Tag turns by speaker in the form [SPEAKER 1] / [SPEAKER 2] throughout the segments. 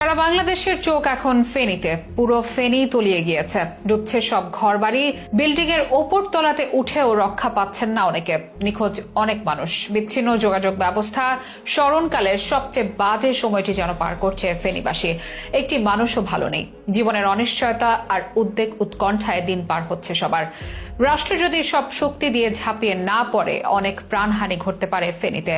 [SPEAKER 1] সারা বাংলাদেশের চোখ এখন ফেনীতে। পুরো ফেনী তলিয়ে গিয়েছে। ডুবছে সব ঘরবাড়ি, বিল্ডিং এর ওপর তলাতে উঠেও রক্ষা পাচ্ছেন না অনেকে। নিখোঁজ অনেক মানুষ। বিচ্ছিন্ন যোগাযোগ ব্যবস্থা স্মরণকালের সবচেয়ে বাজে সময়টি যেন পার করছে ফেনীবাসী। একটি মানুষও ভালো নেই। জীবনের অনিশ্চয়তা আর উদ্বেগ উৎকণ্ঠায় দিন পার হচ্ছে সবার। রাষ্ট্র যদি সব শক্তি দিয়ে ঝাঁপিয়ে না পড়ে, অনেক প্রাণহানি ঘটতে পারে ফেনীতে।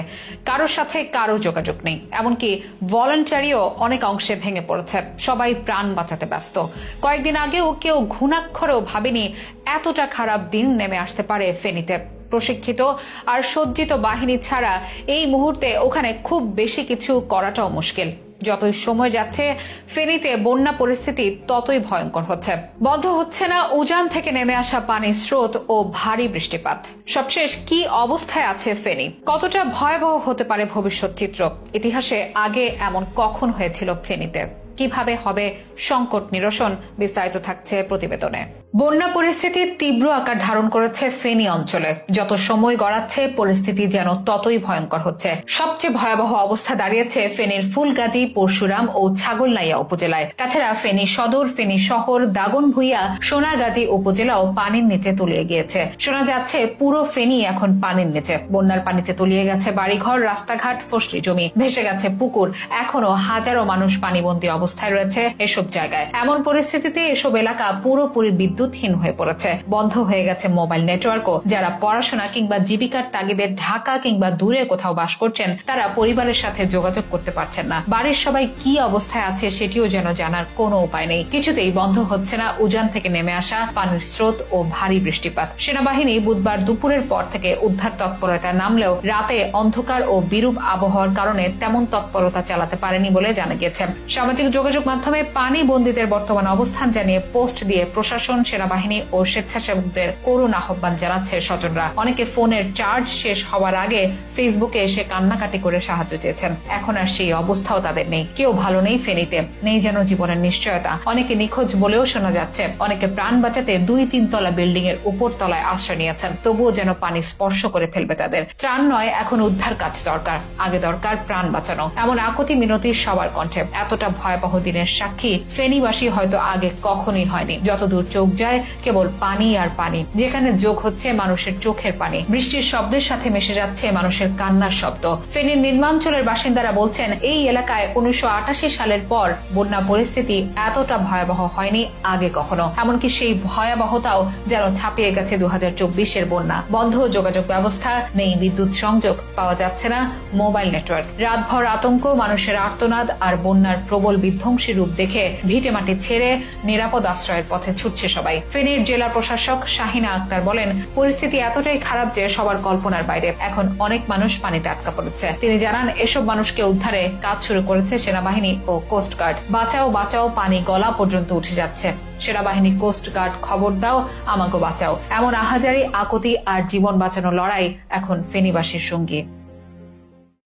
[SPEAKER 1] কারোর সাথে কারও যোগাযোগ নেই। এমনকি ভলান্টারিও অনেক অংশে ভেঙে পড়েছে। সবাই প্রাণ বাঁচাতে ব্যস্ত। কয়েকদিন আগেও কেউ ঘুণাক্ষরেও ভাবেনি এতটা খারাপ দিন নেমে আসতে পারে ফেনীতে। প্রশিক্ষিত আর সজ্জিত বাহিনী ছাড়া এই মুহূর্তে ওখানে খুব বেশি কিছু করাটাও মুশকিল। যতই সময় যাচ্ছে, ফেনীতে বন্যা পরিস্থিতি ততই ভয়ঙ্কর হচ্ছে। বন্ধ হচ্ছে না উজান থেকে নেমে আসা পানির স্রোত ও ভারী বৃষ্টিপাত। সবশেষ কি অবস্থায় আছে ফেনী? কতটা ভয়াবহ হতে পারে ভবিষ্যৎ চিত্র? ইতিহাসে আগে এমন কখন হয়েছিল ফেনীতে? কীভাবে হবে সংকট নিরসন বিস্তারিত থাকছে প্রতিবেদনে। বন্যা পরিস্থিতি তীব্র আকার ধারণ করেছে ফেনী অঞ্চলে। যত সময় গড়াচ্ছে, পরিস্থিতি যেন ততই ভয়ঙ্কর হচ্ছে। সবচেয়ে ভয়াবহ অবস্থা দাঁড়িয়েছে ফেনীর ফুলগাজী, পরশুরাম ও ছাগলনাইয়া উপজেলায়। তাছাড়া ফেনী সদর, ফেনী শহর, দাগনভূঞা, সোনাগাজী উপজেলাও পানির নিচে তলিয়ে গিয়েছে। শোনা যাচ্ছে পুরো ফেনী এখন পানির নিচে। বন্যার পানিতে তলিয়ে গেছে বাড়িঘর, রাস্তাঘাট, ফসলি জমি। ভেসে গেছে পুকুর। এখনও হাজারো মানুষ পানিবন্দী অবস্থায় রয়েছে এসব জায়গায়। এমন পরিস্থিতিতে এসব এলাকা পুরোপুরি বিদ্যুৎহীন হয়ে পড়েছে। বন্ধ হয়ে গেছে মোবাইল নেটওয়ার্কও। যারা পড়াশোনা কিংবা জীবিকার তাগিদে ঢাকা কিংবা দূরে কোথাও বাস করছেন, তারা পরিবারের সাথে যোগাযোগ করতে পারছেন না। বাড়ির সবাই কি অবস্থায় আছে সেটিও যেন জানার কোনো উপায় নেই। কিছুতেই বন্ধ হচ্ছে না উজান থেকে নেমে আসা পানির স্রোত ও ভারী বৃষ্টিপাত। সেনাবাহিনী বুধবার দুপুরের পর থেকে উদ্ধার তৎপরতায় নামলেও রাতে অন্ধকার ও বিরূপ আবহাওয়ার কারণে তেমন তৎপরতা চালাতে পারেনি বলে জানা গেছে সামাজিক যোগাযোগ মাধ্যমে পানি বন্দীদের বর্তমান অবস্থান জানিয়ে পোস্ট দিয়ে প্রশাসন, সেনাবাহিনী ও স্বেচ্ছাসেবকদের করুণ আহ্বান জানাচ্ছে স্বজনরা। অনেকে ফোনের চার্জ শেষ হওয়ার আগে ফেসবুকে এসে কান্নাকাটি করে সাহায্য চেয়েছেন। এখন আর সেই অবস্থাও তাদের নেই। কেউ ভালো নেই ফেনীতে। নেই যেন জীবনের নিশ্চয়তা। অনেকে নিখোঁজ বলেও শোনা যাচ্ছে। অনেকে প্রাণ বাঁচাতে দুই তিন তলা বিল্ডিং এর উপর তলায় আশ্রয় নিয়েছেন। তবুও যেন পানি স্পর্শ করে ফেলবে তাদের। ত্রাণ নয়, এখন উদ্ধার কাজ দরকার। আগে দরকার প্রাণ বাঁচানো। এমন আকতি মিনতি সবার কণ্ঠে। এতটা ভয়াবহ দিনের সাক্ষী, ফেনীবাসী হয়তো আগে কখনোই হয়নি। যতদূর চোখ যায়, কেবল পানি আর পানি। যেখানে যোগ হচ্ছে মানুষের চোখের পানি। বৃষ্টির শব্দের সাথে মিশে যাচ্ছে মানুষের কান্নার শব্দ। ফেনীর নির্মাঞ্চলের বাসিন্দারা বলছেন, এই এলাকায় উনিশশো আটাশি সালের পর বন্যা পরিস্থিতি এতটা ভয়াবহ হয়নি আগে কখনো। এমনকি সেই ভয়াবহতাও যেন ছাপিয়ে গেছে দু হাজার চব্বিশের বন্যা। বন্ধ যোগাযোগ ব্যবস্থা, নেই বিদ্যুৎ সংযোগ, পাওয়া যাচ্ছে না মোবাইল নেটওয়ার্ক। রাতভর আতঙ্ক, মানুষের আর্তনাদ আর বন্যার প্রবল বিধ্বংসী রূপ দেখে ভিটে মাটি ছেড়ে নিরাপদ আশ্রয়ের পথে ছুটছে সবাই। ফেনীর জেলা প্রশাসক শাহিনা আক্তার বলেন, পরিস্থিতি এতটাই খারাপ যে সবার কল্পনার বাইরে এখন অনেক মানুষ পানিতে আটকা পড়েছে। তিনি জানান, এসব মানুষকে উদ্ধারে কাজ শুরু করেছে সেনাবাহিনী ও কোস্টগার্ড বাঁচাও বাঁচাও, পানি গলা পর্যন্ত উঠে যাচ্ছে। সেনাবাহিনী কোস্ট গার্ড, খবর দাও আমাকে বাঁচাও। এমন আহাজারি, আকতি আর জীবন বাঁচানো লড়াই এখন ফেনীবাসীর সঙ্গী।